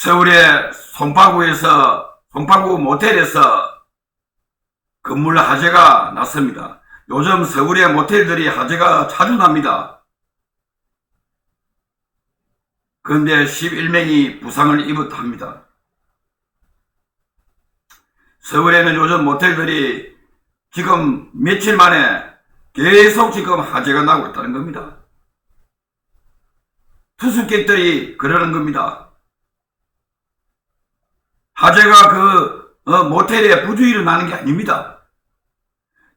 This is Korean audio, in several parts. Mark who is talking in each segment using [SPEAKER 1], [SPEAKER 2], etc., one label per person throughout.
[SPEAKER 1] 서울의 송파구에서 송파구 모텔에서 건물 화재가 났습니다. 요즘 서울의 모텔들이 화재가 자주 납니다. 그런데 11명이 부상을 입었다 합니다. 서울에는 요즘 모텔들이 지금 며칠 만에 계속 지금 화재가 나고 있다는 겁니다. 투숙객들이 그러는 겁니다. 화재가 그 어, 모텔에 부주의로 나는 게 아닙니다.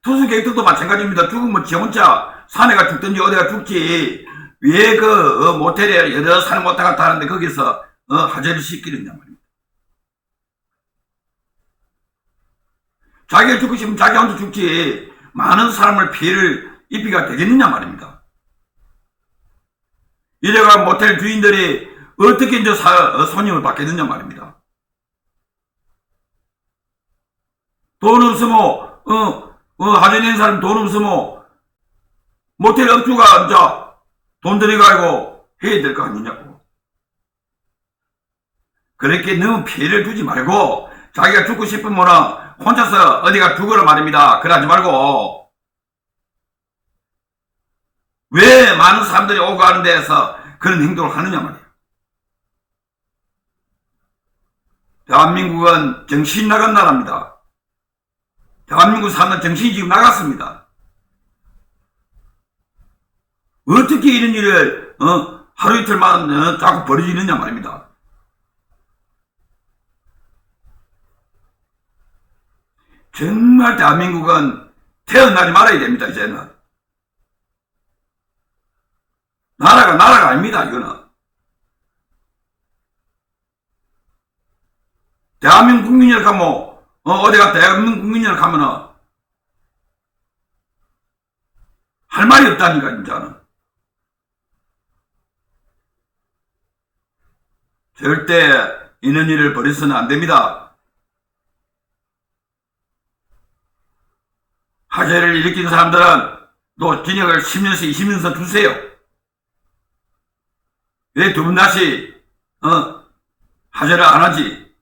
[SPEAKER 1] 투숙객들도 마찬가지입니다. 죽으면 지 혼자 산에가 죽든지 어디가 죽지 왜 그 어, 모텔에 여러 사람 왔다 갔다 하는데 거기서 어, 화재를 시키느냐 말입니다. 자기가 죽고 싶으면 자기 혼자 죽지 많은 사람을 피해를 입히가 되겠느냐 말입니다. 이래가 모텔 주인들이 어떻게 이제 사- 어, 손님을 받겠느냐 말입니다. 돈 없으면, 어, 어, 낸 사람 돈 없으면, 모텔 업주가 이제 돈 들여가지고 해야 될 거 아니냐고. 그렇게 너무 피해를 주지 말고, 자기가 죽고 싶으면 혼자서 어디가 죽으라 말입니다. 그러지 말고, 왜 많은 사람들이 오고 가는 데에서 그런 행동을 하느냐 말이에요. 대한민국은 정신 나간 나라입니다. 대한민국 사는 정신이 지금 나갔습니다. 어떻게 이런 일을 어, 하루 이틀만 어, 자꾸 벌어지느냐 말입니다. 정말 대한민국은 태어나지 말아야 됩니다. 이제는 나라가 나라가 아닙니다. 이거는 대한민국 국민이라 하면 어, 어디가 대한민국 국민이라 하면은 할 말이 없다니까 진짜는 절대 이런 일을 벌여서는 안 됩니다. 화재를 일으킨 사람들은 또 징역을 10년에서 20년에서 주세요. 왜 두 분 다시 어 화재를 안 하지?